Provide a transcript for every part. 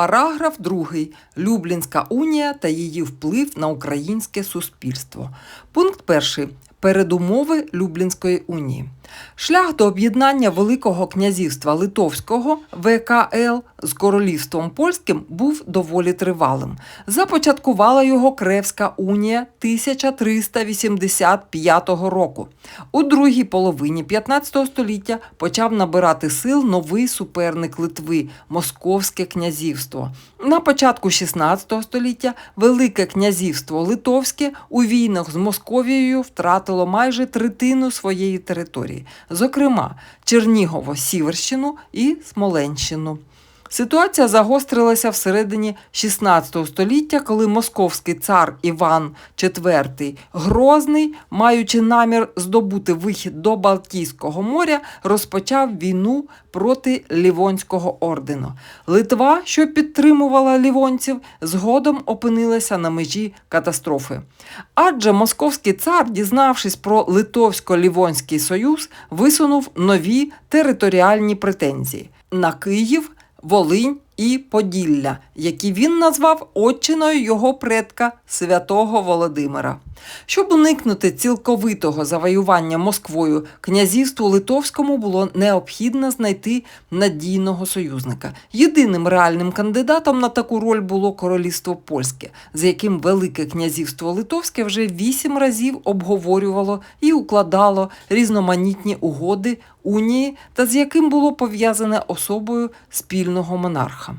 Параграф 2. Люблінська унія та її вплив на українське суспільство. Пункт 1. Передумови Люблінської унії. Шлях до об'єднання Великого князівства Литовського ВКЛ з королівством польським був доволі тривалим. Започаткувала його Кревська унія 1385 року. У другій половині 15 століття почав набирати сил новий суперник Литви Московське князівство. На початку 16 століття Велике князівство Литовське у війнах з Московією втратило майже третину своєї території, зокрема Чернігово-Сіверщину і Смоленщину. Ситуація загострилася всередині 16 століття, коли московський цар Іван IV Грозний, маючи намір здобути вихід до Балтійського моря, розпочав війну проти Лівонського ордену. Литва, що підтримувала лівонців, згодом опинилася на межі катастрофи. Адже московський цар, дізнавшись про Литовсько-Лівонський союз, висунув нові територіальні претензії на Київ. Волинь і Поділля, які він назвав отчиною його предка святого Володимира. Щоб уникнути цілковитого завоювання Москвою, князівству Литовському було необхідно знайти надійного союзника. Єдиним реальним кандидатом на таку роль було королівство польське, з яким Велике князівство Литовське вже вісім разів обговорювало і укладало різноманітні угоди унії та з яким було пов'язане особою спільного монарха.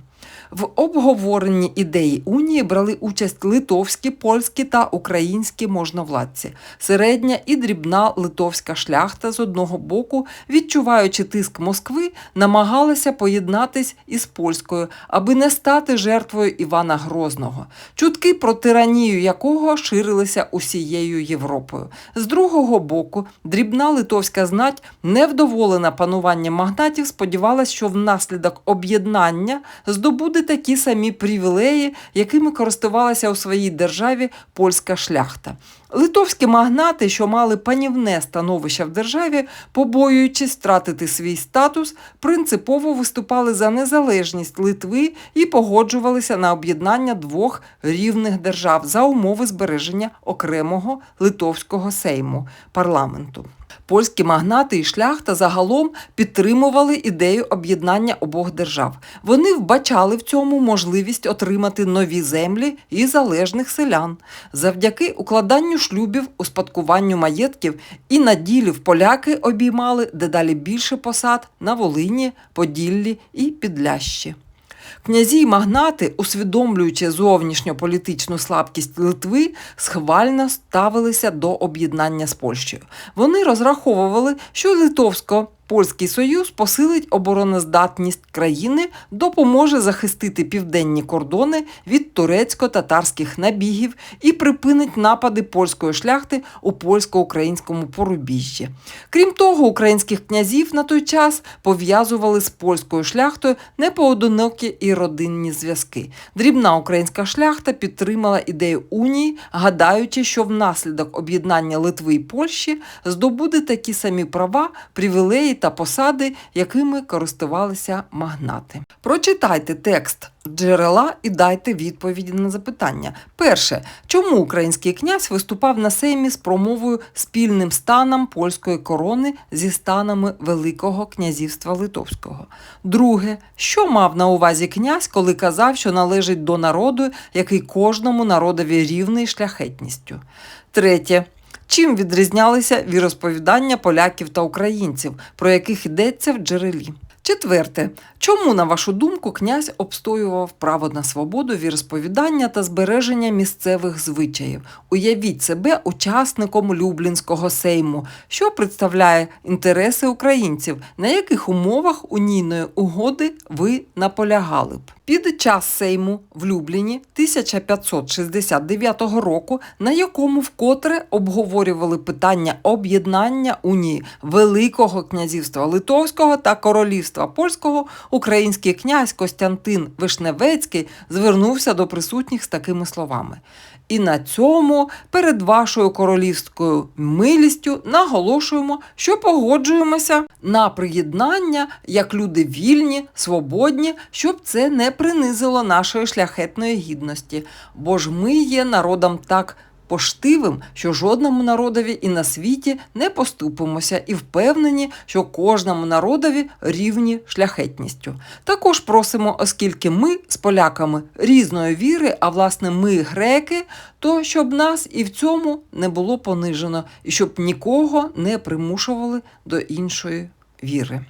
В обговоренні ідеї унії брали участь литовські, польські та українські можновладці, середня і дрібна литовська шляхта з одного боку, відчуваючи тиск Москви, намагалася поєднатись із польською, аби не стати жертвою Івана Грозного, чутки про тиранію якого ширилися усією Європою. З другого боку, дрібна литовська знать, невдоволена пануванням магнатів, сподівалася, що внаслідок об'єднання здобуде такі самі привілеї, якими користувалася у своїй державі польська шляхта. Литовські магнати, що мали панівне становище в державі, побоюючись втратити свій статус, принципово виступали за незалежність Литви і погоджувалися на об'єднання двох рівних держав за умови збереження окремого литовського сейму парламенту. Польські магнати і шляхта загалом підтримували ідею об'єднання обох держав. Вони вбачали в цьому можливість отримати нові землі і залежних селян. Завдяки укладанню шлюбів, успадкуванню маєтків і наділів поляки обіймали дедалі більше посад на Волині, Поділлі і Підлящі. Князі й магнати, усвідомлюючи зовнішньополітичну слабкість Литви, схвально ставилися до об'єднання з Польщею. Вони розраховували, що литовсько Польський союз посилить обороноздатність країни, допоможе захистити південні кордони від турецько-татарських набігів і припинить напади польської шляхти у польсько-українському порубіжжі. Крім того, українських князів на той час пов'язували з польською шляхтою непоодинокі і родинні зв'язки. Дрібна українська шляхта підтримала ідею унії, гадаючи, що внаслідок об'єднання Литви і Польщі здобуде такі самі права, привілеї та посади, якими користувалися магнати. Прочитайте текст джерела і дайте відповіді на запитання. Перше, чому український князь виступав на сеймі з промовою спільним станом польської корони зі станами Великого князівства Литовського? Друге, що мав на увазі князь, коли казав, що належить до народу, який кожному народові рівний шляхетністю? Третє. Чим відрізнялися віросповідання поляків та українців, про яких йдеться в джерелі? Четверте, чому, на вашу думку, князь обстоював право на свободу віросповідання та збереження місцевих звичаїв? Уявіть себе учасником Люблінського сейму, що представляє інтереси українців, на яких умовах унійної угоди ви наполягали б? Під час сейму в Любліні 1569 року, на якому вкотре обговорювали питання об'єднання унії Великого князівства Литовського та Королівства Польського, український князь Костянтин Вишневецький звернувся до присутніх з такими словами. І на цьому перед вашою королівською милістю наголошуємо, що погоджуємося на приєднання як люди вільні, свободні, щоб це не принизило нашої шляхетної гідності, бо ж ми є народом так поштивим, що жодному народові і на світі не поступимося, і впевнені, що кожному народові рівні шляхетністю. Також просимо, оскільки ми з поляками різної віри, а власне ми греки, то щоб нас і в цьому не було понижено, і щоб нікого не примушували до іншої віри.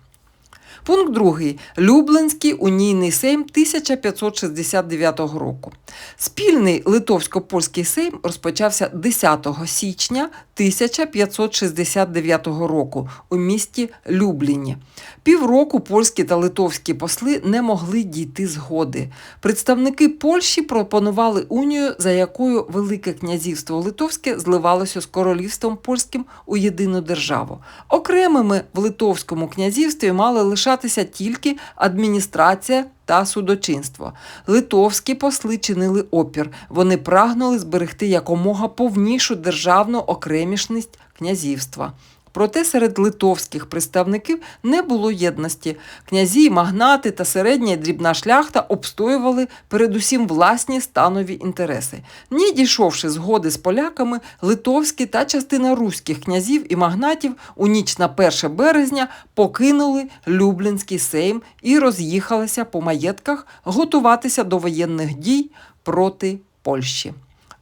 Пункт 2. Люблинський унійний сейм 1569 року. Спільний литовсько-польський сейм розпочався 10 січня 1569 року у місті Любліні. Півроку польські та литовські посли не могли дійти згоди. Представники Польщі пропонували унію, за якою Велике князівство Литовське зливалося з королівством польським у єдину державу. Окремими в Литовському князівстві мали лишатися тільки адміністрація та судочинство. Литовські посли чинили опір. Вони прагнули зберегти якомога повнішу державну окремішність князівства. Проте серед литовських представників не було єдності. Князі, магнати та середня і дрібна шляхта обстоювали передусім власні станові інтереси. Ні дійшовши згоди з поляками, литовські та частина руських князів і магнатів у ніч на 1 березня покинули Люблінський сейм і роз'їхалися по маєтках готуватися до воєнних дій проти Польщі.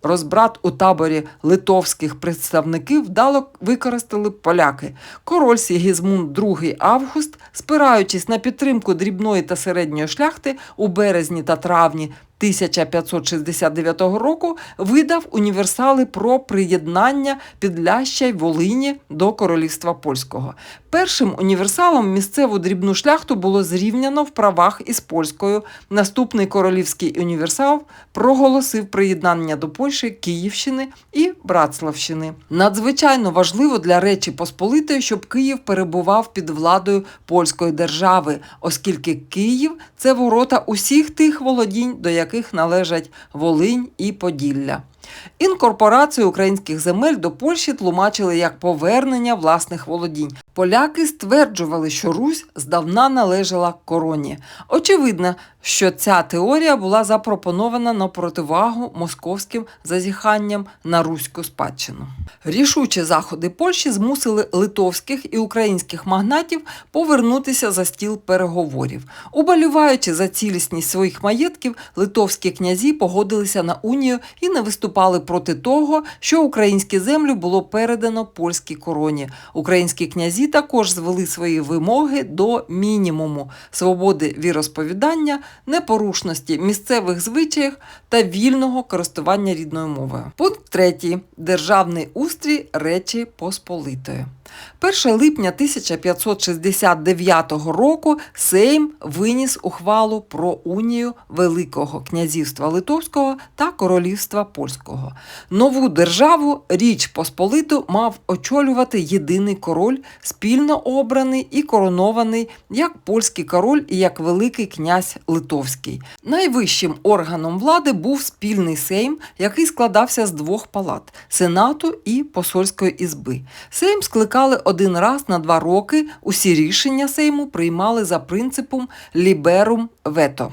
Розбрат у таборі литовських представників вдало використали поляки. Король Сігізмунд II Август, спираючись на підтримку дрібної та середньої шляхти у березні та травні 1569 року видав універсали про приєднання Підляща й Волині до Королівства Польського. Першим універсалом місцеву дрібну шляхту було зрівняно в правах із польською. Наступний королівський універсал проголосив приєднання до Польщі Київщини і Братславщини. Надзвичайно важливо для Речі Посполитої, щоб Київ перебував під владою польської держави, оскільки Київ це ворота усіх тих володінь, до яких належать Волинь і Поділля. Інкорпорацію українських земель до Польщі тлумачили як повернення власних володінь. Поляки стверджували, що Русь здавна належала короні. Очевидно, що ця теорія була запропонована на противагу московським зазіханням на руську спадщину. Рішучі заходи Польщі змусили литовських і українських магнатів повернутися за стіл переговорів. Уболіваючи за цілісність своїх маєтків, литовські князі погодилися на унію і не виступали проти того, що українські землі було передано польській короні. Українські князі також звели свої вимоги до мінімуму свободи віросповідання, непорушності місцевих звичаїв та вільного користування рідною мовою. Пункт 3. Державний устрій Речі Посполитої. 1 липня 1569 року Сейм виніс ухвалу про унію Великого князівства Литовського та Королівства Польського. Нову державу Річ Посполиту мав очолювати єдиний король, спільно обраний і коронований як польський король і як Великий князь Литовський. Найвищим органом влади був спільний Сейм, який складався з двох палат Сенату і посольської ізби. Сейм скликали один раз на два роки. Усі рішення Сейму приймали за принципом ліберум вето.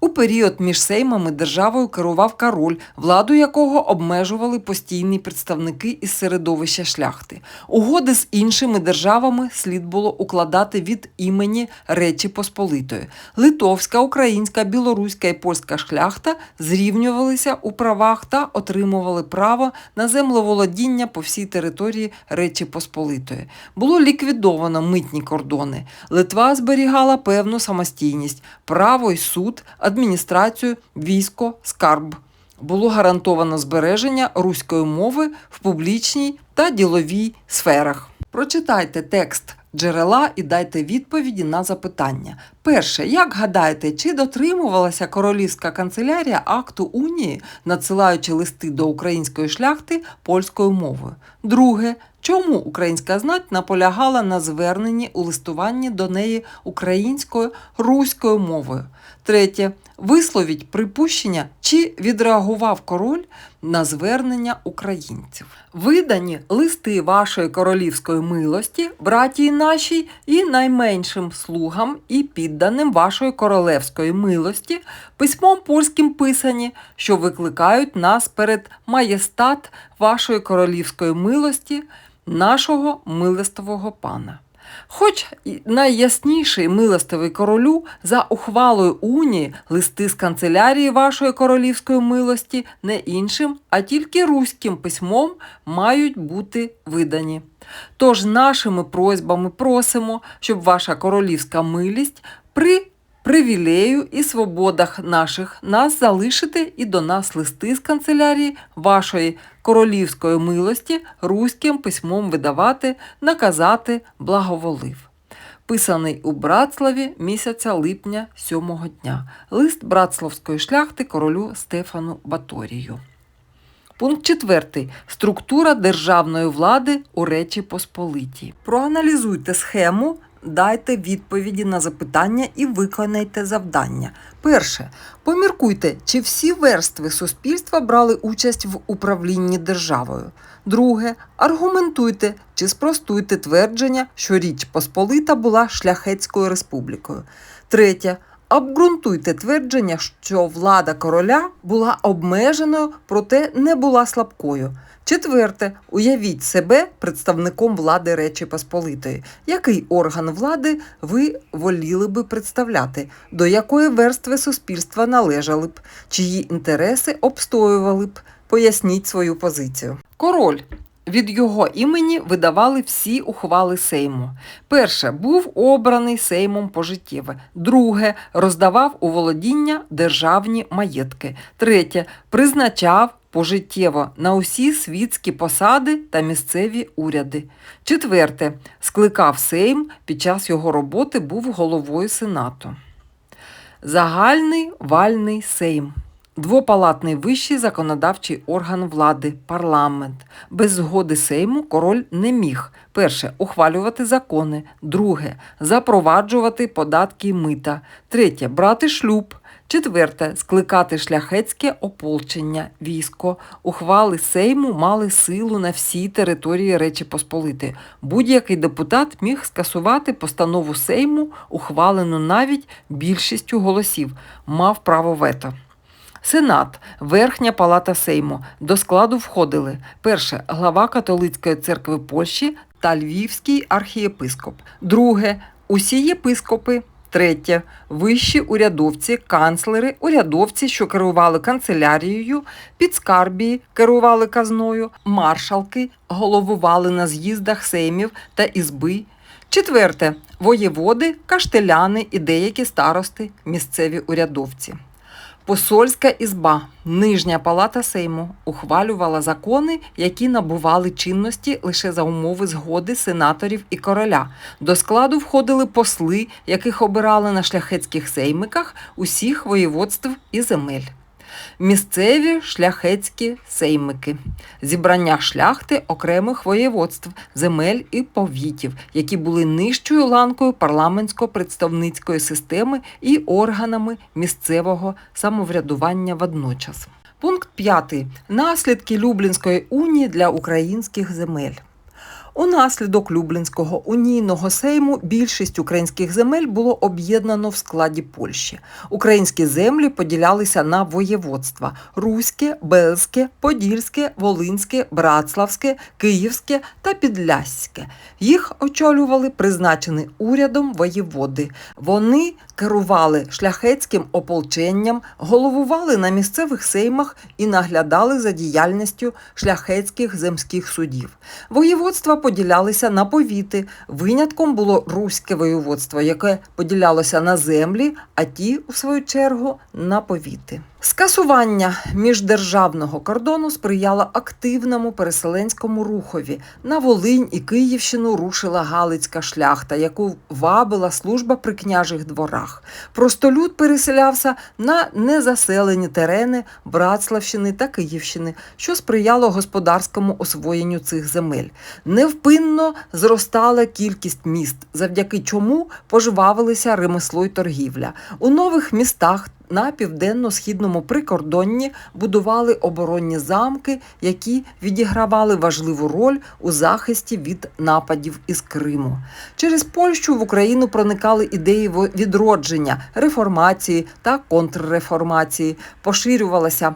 У період між сеймами державою керував король, владу якого обмежували постійні представники із середовища шляхти. Угоди з іншими державами слід було укладати від імені Речі Посполитої. Литовська, українська, білоруська і польська шляхта зрівнювалися у правах та отримували право на землеволодіння по всій території Речі Посполитої. Було ліквідовано митні кордони. Литва зберігала певну самостійність, право й суд адміністрацію, військо, скарб. Було гарантовано збереження руської мови в публічній та діловій сферах. Прочитайте текст джерела і дайте відповіді на запитання. Перше, як гадаєте, чи дотримувалася королівська канцелярія акту унії, надсилаючи листи до української шляхти польською мовою? Друге, чому українська знать наполягала на зверненні у листуванні до неї українською руською мовою. Третє. Висловіть припущення, чи відреагував король на звернення українців. Видані листи вашої королівської милості, братії нашій і найменшим слугам і підданим вашої королевської милості, письмом польським писані, що викликають нас перед маєстат вашої королівської милості, нашого милостивого пана. Хоч найясніший милостивий королю за ухвалою унії листи з канцелярії вашої королівської милості не іншим, а тільки руським письмом мають бути видані. Тож нашими просьбами просимо, щоб ваша королівська милість при привілею і свободах наших нас залишити і до нас листи з канцелярії вашої королівської милості руським письмом видавати, наказати благоволив. Писаний у Братславі місяця липня сьомого дня. Лист братславської шляхти королю Стефану Баторію. Пункт 4. Структура державної влади у Речі Посполитій. Проаналізуйте схему, дайте відповіді на запитання і виконайте завдання. Перше. Поміркуйте, чи всі верстви суспільства брали участь в управлінні державою. Друге. Аргументуйте чи спростуйте твердження, що Річ Посполита була шляхетською республікою. Третє. Обґрунтуйте твердження, що влада короля була обмеженою, проте не була слабкою. Четверте, уявіть себе представником влади Речі Посполитої. Який орган влади ви воліли би представляти, до якої верстви суспільства належали б, чиї інтереси обстоювали б? Поясніть свою позицію. Король. Від його імені видавали всі ухвали Сейму. Перше був обраний Сеймом пожиттєве. Друге роздавав у володіння державні маєтки. Третє призначав пожиттєво на усі світські посади та місцеві уряди. Четверте скликав Сейм під час його роботи був головою Сенату. Загальний вальний Сейм. Двопалатний вищий законодавчий орган влади, парламент. Без згоди Сейму король не міг перше ухвалювати закони, друге запроваджувати податки й мита, третє брати шлюб, четверте скликати шляхетське ополчення, військо. Ухвали Сейму мали силу на всій території Речі Посполити. Будь-який депутат міг скасувати постанову Сейму, ухвалену навіть більшістю голосів, мав право вето. Сенат, Верхня палата Сейму. До складу входили перше глава католицької церкви Польщі та Львівський архієпископ. Друге усі єпископи. Третє вищі урядовці, канцлери, урядовці, що керували канцелярією, підскарбії, керували казною, маршалки, головували на з'їздах сеймів та ізби. Четверте воєводи, каштеляни і деякі старости, місцеві урядовці. Посольська ізба, нижня палата Сейму, ухвалювала закони, які набували чинності лише за умови згоди сенаторів і короля. До складу входили посли, яких обирали на шляхетських сеймиках усіх воєводств і земель. Місцеві шляхетські сеймики, зібрання шляхти окремих воєводств, земель і повітів, які були нижчою ланкою парламентсько-представницької системи і органами місцевого самоврядування водночас. Пункт 5. Наслідки Люблінської унії для українських земель. Унаслідок Люблінського унійного сейму більшість українських земель було об'єднано в складі Польщі. Українські землі поділялися на воєводства: Руське, Белське, Подільське, Волинське, Братславське, Київське та Підляське. Їх очолювали призначені урядом воєводи. Вони керували шляхетським ополченням, головували на місцевих сеймах і наглядали за діяльністю шляхетських земських судів. Воєводства поділялися на повіти. Винятком було руське воєводство, яке поділялося на землі, а ті, у свою чергу, на повіти. Скасування міждержавного кордону сприяло активному переселенському рухові. На Волинь і Київщину рушила Галицька шляхта, яку вабила служба при княжих дворах. Простолюд переселявся на незаселені терени Братславщини та Київщини, що сприяло господарському освоєнню цих земель. Не Невпинно зростала кількість міст, завдяки чому пожвавилися ремесло й торгівля. У нових містах на південно-східному прикордонні будували оборонні замки, які відігравали важливу роль у захисті від нападів із Криму. Через Польщу в Україну проникали ідеї відродження, реформації та контрреформації, поширювалася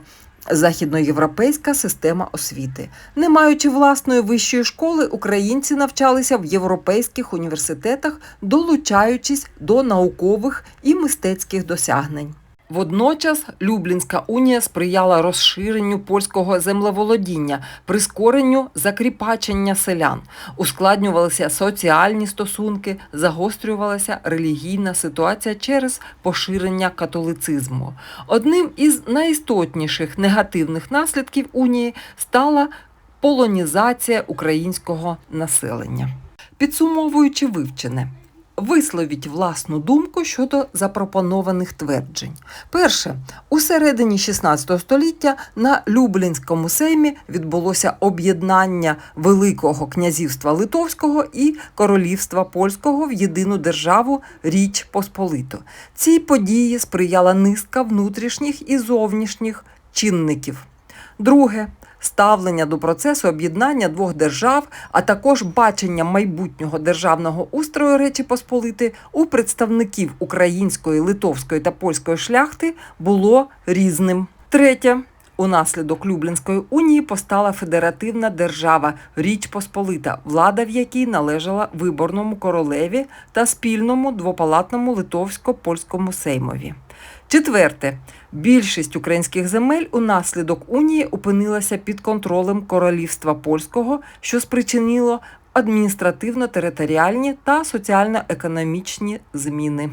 західноєвропейська система освіти. Не маючи власної вищої школи, українці навчалися в європейських університетах, долучаючись до наукових і мистецьких досягнень. Водночас Люблінська унія сприяла розширенню польського землеволодіння, прискоренню закріпачення селян, ускладнювалися соціальні стосунки, загострювалася релігійна ситуація через поширення католицизму. Одним із найістотніших негативних наслідків унії стала полонізація українського населення. Підсумовуючи вивчене. Висловіть власну думку щодо запропонованих тверджень. Перше, у середині 16 століття на Люблінському сеймі відбулося об'єднання Великого князівства Литовського і Королівства Польського в єдину державу Річ Посполиту. Цій події сприяла низка внутрішніх і зовнішніх чинників. Друге ставлення до процесу об'єднання двох держав, а також бачення майбутнього державного устрою Речі Посполити у представників української, литовської та польської шляхти було різним. Третє. Унаслідок Люблінської унії постала федеративна держава Річ Посполита, влада в якій належала виборному королеві та спільному двопалатному литовсько-польському сеймові. Четверте. Більшість українських земель унаслідок унії опинилася під контролем королівства польського, що спричинило адміністративно-територіальні та соціально-економічні зміни.